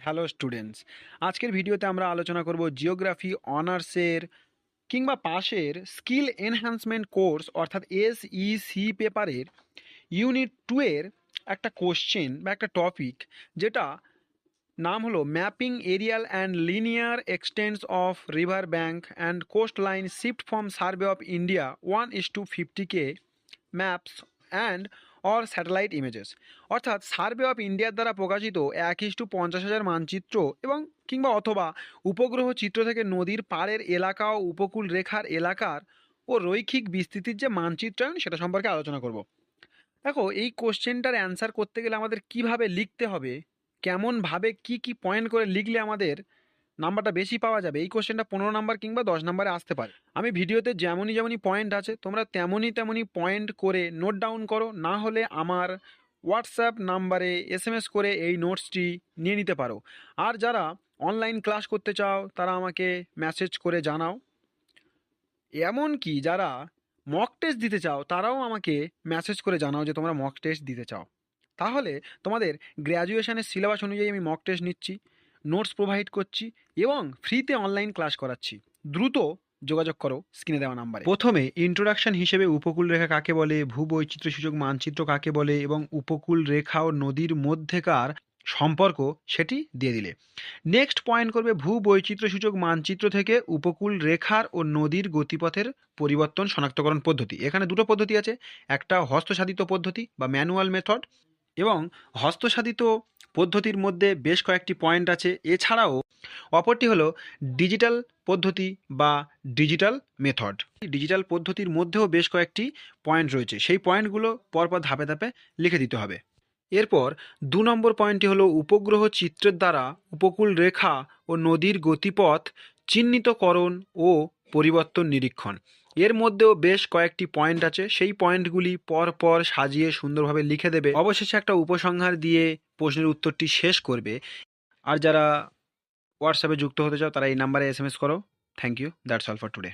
Hello students আজকের ভিডিওতে আমরা আলোচনা করব জিওগ্রাফি অনার্সের কিংবা পাশের স্কিল এনহ্যান্সমেন্ট কোর্স অর্থাৎ এসইসি পেপারের ইউনিট টু এর একটা কোশ্চেন বা একটা টপিক যেটা নাম হলো mapping aerial and linear extents of river bank and coast line shift from survey of India one is to fifty K maps and or satellite images. অর্থাৎ survey of ইন্ডিয়ার দ্বারা প্রকাশিত এক ইস্টু পঞ্চাশ হাজার মানচিত্র এবং কিংবা অথবা উপগ্রহ চিত্র থেকে নদীর পাড়ের এলাকা ও উপকূল রেখার এলাকার ও রৈখিক বিস্তৃতির যে মানচিত্রায়ন, সেটা সম্পর্কে আলোচনা করব। দেখো, এই কোশ্চেনটার অ্যান্সার করতে গেলে আমাদের কীভাবে লিখতে হবে, কেমনভাবে কি কি পয়েন্ট করে লিখলে আমাদের নাম্বারটা বেশি পাওয়া যাবে। এই কোশ্চেনটা পনেরো নাম্বার কিংবা দশ নাম্বারে আসতে পারে। আমি ভিডিওতে যেমনই যেমনই পয়েন্ট আছে, তোমরা তেমনই তেমনই পয়েন্ট করে নোট ডাউন করো, না হলে আমার হোয়াটসঅ্যাপ নাম্বারে এস করে এই নোটসটি নিয়ে নিতে পারো। আর যারা অনলাইন ক্লাস করতে চাও, তারা আমাকে মেসেজ করে জানাও। এমনকি যারা মক টেস্ট দিতে চাও, তারাও আমাকে মেসেজ করে জানাও যে তোমরা মক টেস্ট দিতে চাও। তাহলে তোমাদের গ্র্যাজুয়েশনের সিলেবাস অনুযায়ী আমি মক টেস্ট নিচ্ছি। নোটস প্রোভাইড করছি এবং ফ্রিতে অনলাইন ক্লাস করাচ্ছি। দ্রুত যোগাযোগ করো স্ক্রিনে দেওয়া নাম্বারে প্রথমে ইন্ট্রোডাকশন হিসেবে উপকূল রেখা কাকে বলে, ভূবৈচিত্র্য সূচক মানচিত্র কাকে বলে এবং উপকূল রেখা ও নদীর মধ্যেকার সম্পর্ক সেটি দিয়ে দিলে। নেক্সট পয়েন্ট করবে ভূবৈচিত্র্য সূচক মানচিত্র থেকে উপকূল রেখার ও নদীর গতিপথের পরিবর্তন শনাক্তকরণ পদ্ধতি। এখানে দুটো পদ্ধতি আছে, একটা হস্তসাধিত পদ্ধতি বা ম্যানুয়াল মেথড এবং হস্তসাধিত পদ্ধতির মধ্যে বেশ কয়েকটি পয়েন্ট আছে। এছাড়াও অপরটি হলো ডিজিটাল পদ্ধতি বা ডিজিটাল মেথড ডিজিটাল পদ্ধতির মধ্যেও বেশ কয়েকটি পয়েন্ট রয়েছে। সেই পয়েন্টগুলো পরপর ধাপে ধাপে লিখে দিতে হবে। এরপর দু নম্বর পয়েন্টটি হলো উপগ্রহ চিত্রের দ্বারা উপকূল রেখা ও নদীর গতিপথ চিহ্নিতকরণ ও পরিবর্তন নিরীক্ষণ। এর মধ্যেও বেশ কয়েকটি পয়েন্ট আছে। সেই পয়েন্টগুলি পর পর সাজিয়ে সুন্দরভাবে লিখে দেবে। অবশেষে একটা উপসংহার দিয়ে প্রশ্নের উত্তরটি শেষ করবে। আর যারা হোয়াটসঅ্যাপে যুক্ত হতে চাও, তারা এই নাম্বারে এস এম এস করো। Thank you that's all for today